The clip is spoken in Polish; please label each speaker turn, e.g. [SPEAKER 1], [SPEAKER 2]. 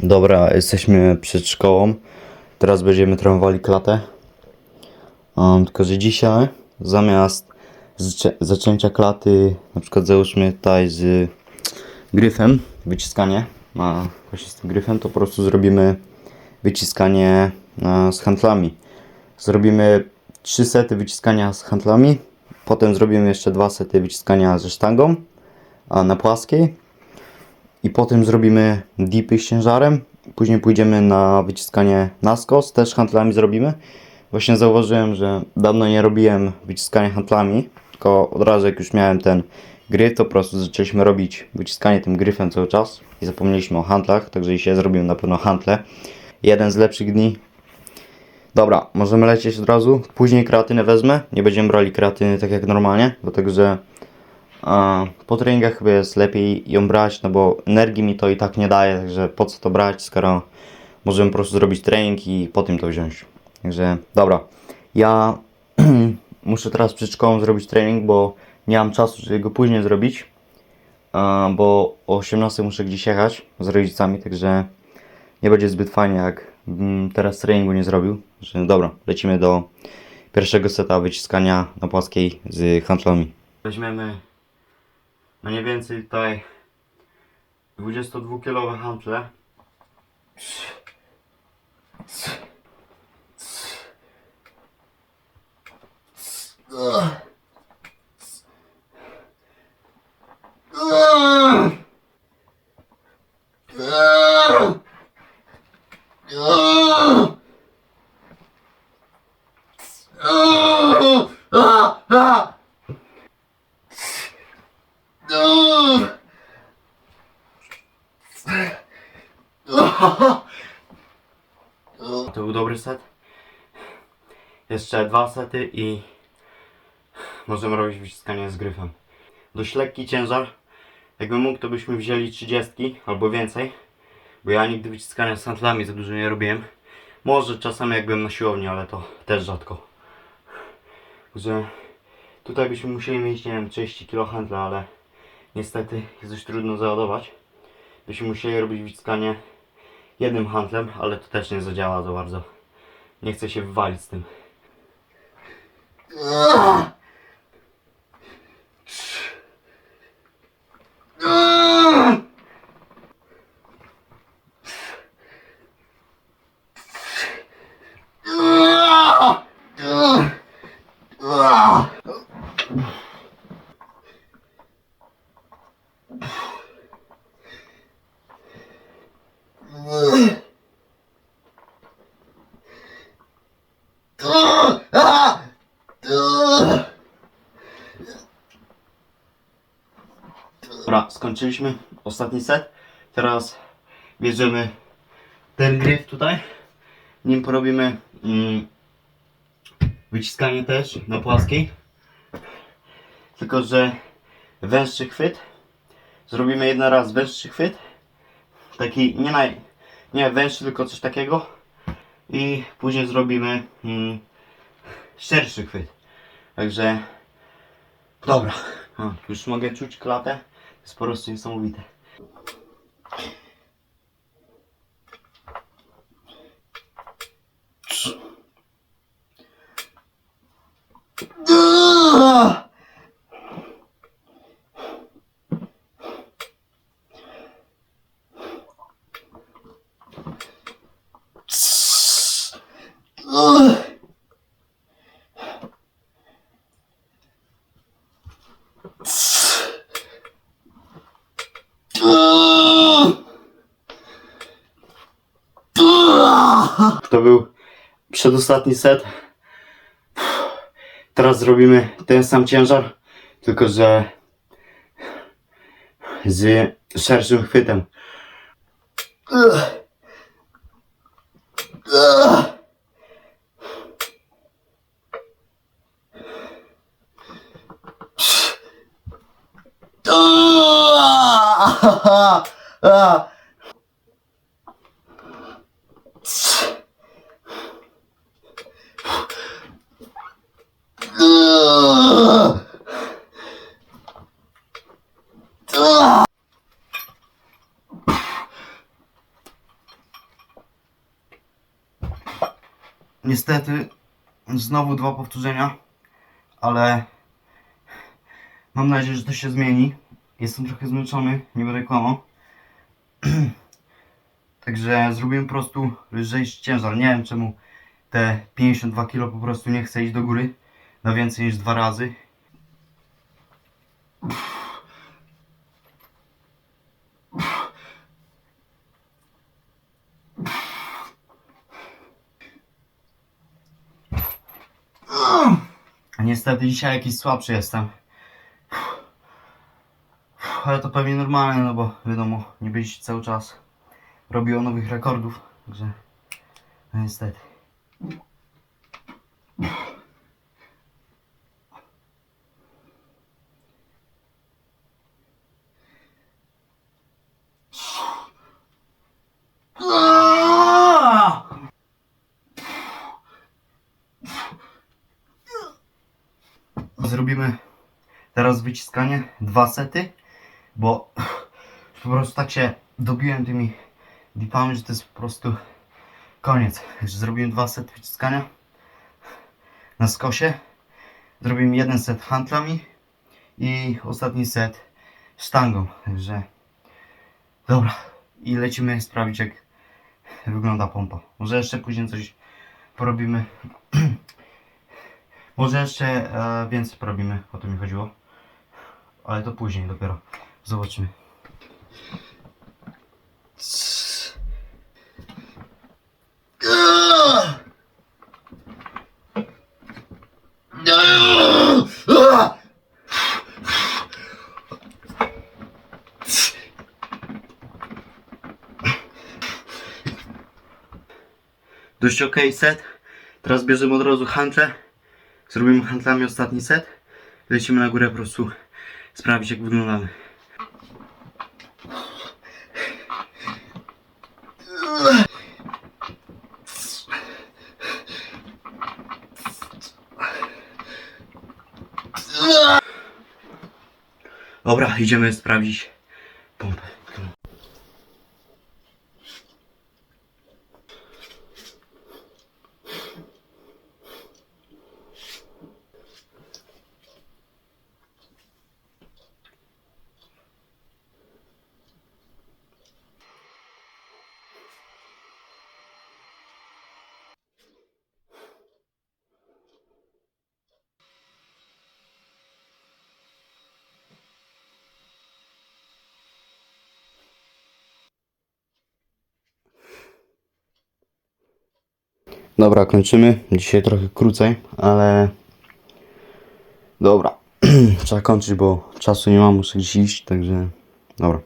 [SPEAKER 1] Dobra, jesteśmy przed szkołą. Teraz będziemy trenowali klatę. Um, tylko, że dzisiaj zamiast zaczę- zaczęcia klaty, na przykład załóżmy tutaj z gryfem, wyciskanie a właśnie z tym gryfem, to po prostu zrobimy wyciskanie e, z handlami. Zrobimy trzy sety wyciskania z handlami, potem zrobimy jeszcze dwa sety wyciskania ze sztangą a na płaskiej i potem zrobimy dipy z ciężarem. Później pójdziemy na wyciskanie na skos, też handlami zrobimy. Właśnie zauważyłem, że dawno nie robiłem wyciskania handlami, tylko od razu jak już miałem ten gryf, to po prostu zaczęliśmy robić wyciskanie tym gryfem cały czas i zapomnieliśmy o handlach, także dzisiaj zrobimy na pewno handle. Jeden z lepszych dni. Dobra, możemy lecieć od razu. Później kreatynę wezmę. Nie będziemy brali kreatyny tak jak normalnie, dlatego że po treningach chyba jest lepiej ją brać, no bo energii mi to i tak nie daje, także po co to brać, skoro możemy po prostu zrobić trening i potem to wziąć. Także dobra, ja muszę teraz przed szkołą zrobić trening, bo nie mam czasu, żeby go później zrobić, bo o 18 muszę gdzieś jechać z rodzicami, także nie będzie zbyt fajnie, jak teraz treningu nie zrobił. Że dobra, lecimy do pierwszego seta wyciskania na płaskiej z handlami. Weźmiemy mniej więcej tutaj 22-kilowe hantle. To był dobry set. Jeszcze dwa sety i możemy robić wyciskanie z gryfem. Dość lekki ciężar. Jakbym mógł, to byśmy wzięli 30 albo więcej. Bo ja nigdy wyciskania z handlami za dużo nie robiłem. Może czasami jak byłem na siłowni, ale to też rzadko. Że tutaj byśmy musieli mieć, nie wiem, 30 kg handla, ale niestety jest dość trudno załadować. Byśmy musieli robić wyciskanie jednym handlem, ale to też nie zadziała za bardzo. Nie chcę się wywalić z tym. Dobra, skończyliśmy ostatni set. Teraz bierzemy ten gryf tutaj. Nim porobimy mm, wyciskanie też na płaskiej. Tylko, że węższy chwyt. Zrobimy jeden raz węższy chwyt. Taki nie naj... Nie węższy, tylko coś takiego. I później zrobimy mm, szerszy chwyt. Także dobra. O, już mogę czuć klatę. Jest po prostu niesamowite. To był przedostatni set. Teraz zrobimy ten sam ciężar, tylko że z szerszym chwytem. Ah! Niestety znowu dwa powtórzenia, ale mam nadzieję, że to się zmieni. Jestem trochę zmęczony, nie będę kłamał. Także zrobiłem po prostu lżejszy ciężar. Nie wiem czemu te 52 kg po prostu nie chce iść do góry na więcej niż dwa razy. A niestety dzisiaj jakiś słabszy jestem. Ale to pewnie normalne, no bo wiadomo, nie być cały czas robiło nowych rekordów, także no niestety. Zrobimy teraz wyciskanie, dwa sety, bo po prostu tak się dobiłem tymi dipami, że to jest po prostu koniec. Także zrobiłem dwa sety wyciskania na skosie. Zrobiłem jeden set handlami i ostatni set sztangą. Także dobra. I lecimy sprawdzić jak wygląda pompa. Może jeszcze później coś porobimy. Może jeszcze e, więcej porobimy, o to mi chodziło. Ale to później dopiero. Zobaczymy. Dość ok set. Teraz bierzemy od razu handle. Zrobimy handlami ostatni set. Lecimy na górę po prostu sprawdzić jak wyglądamy. Dobra, idziemy sprawdzić pompę. Dobra, kończymy. Dzisiaj trochę krócej, ale dobra. Trzeba kończyć, bo czasu nie mam, muszę gdzieś iść, także dobra.